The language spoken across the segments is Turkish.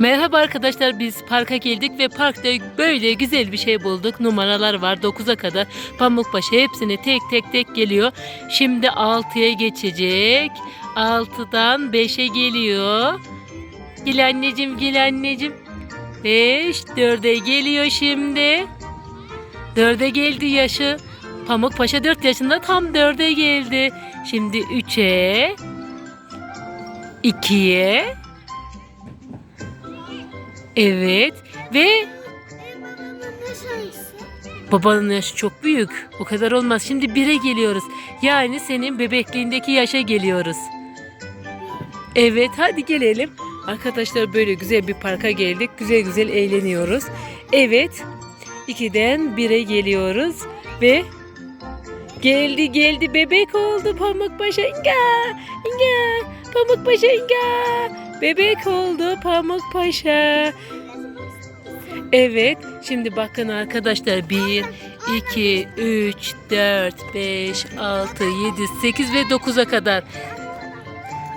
Merhaba arkadaşlar biz parka geldik ve parkta böyle güzel bir şey bulduk. Numaralar var 9'a kadar. Pamukbaşı hepsini tek tek tek geliyor. Şimdi 6'ya geçecek. 6'dan 5'e geliyor. Gel anneciğim gel anneciğim. 5 4'e geliyor şimdi. 4'e geldi yaşı. Pamukpaşa 4 yaşında tam 4'e geldi. Şimdi 3'e 2'ye Evet ve babanın yaşı çok büyük. O kadar olmaz. Şimdi bire geliyoruz. Yani senin bebekliğindeki yaşa geliyoruz. Evet hadi gelelim. Arkadaşlar böyle güzel bir parka geldik. Güzel güzel eğleniyoruz. Evet. ikiden bire geliyoruz ve geldi geldi bebek oldu Pamukpaşa inga inga Pamukpaşa inga bebek oldu Pamukpaşa. Evet, şimdi bakın arkadaşlar 1, 2, 3, 4, 5, 6, 7, 8 ve 9'a kadar.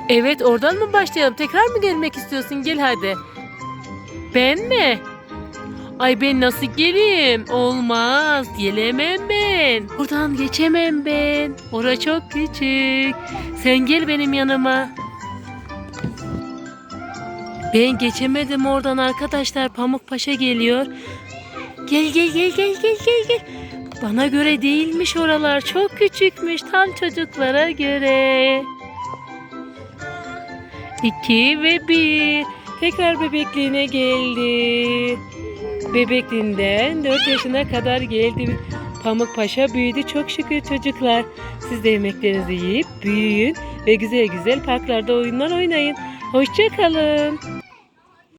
Evet, oradan mı başlayalım? Tekrar mı gelmek istiyorsun? Gel hadi. Ben mi? Ay ben nasıl geleyim? Olmaz. Gelemem ben. Buradan geçemem ben. Ora çok küçük. Sen gel benim yanıma. Ben geçemedim oradan arkadaşlar. Pamukpaşa geliyor. Gel gel gel gel gel gel gel. Bana göre değilmiş oralar. Çok küçükmüş. Tam çocuklara göre. İki ve bir. Tekrar bebekliğine geldi. Bebekliğinden 4 yaşına kadar geldi. Pamukpaşa büyüdü çok şükür çocuklar. Siz de yemeklerinizi yiyip büyüyün ve güzel güzel parklarda oyunlar oynayın. Hoşçakalın.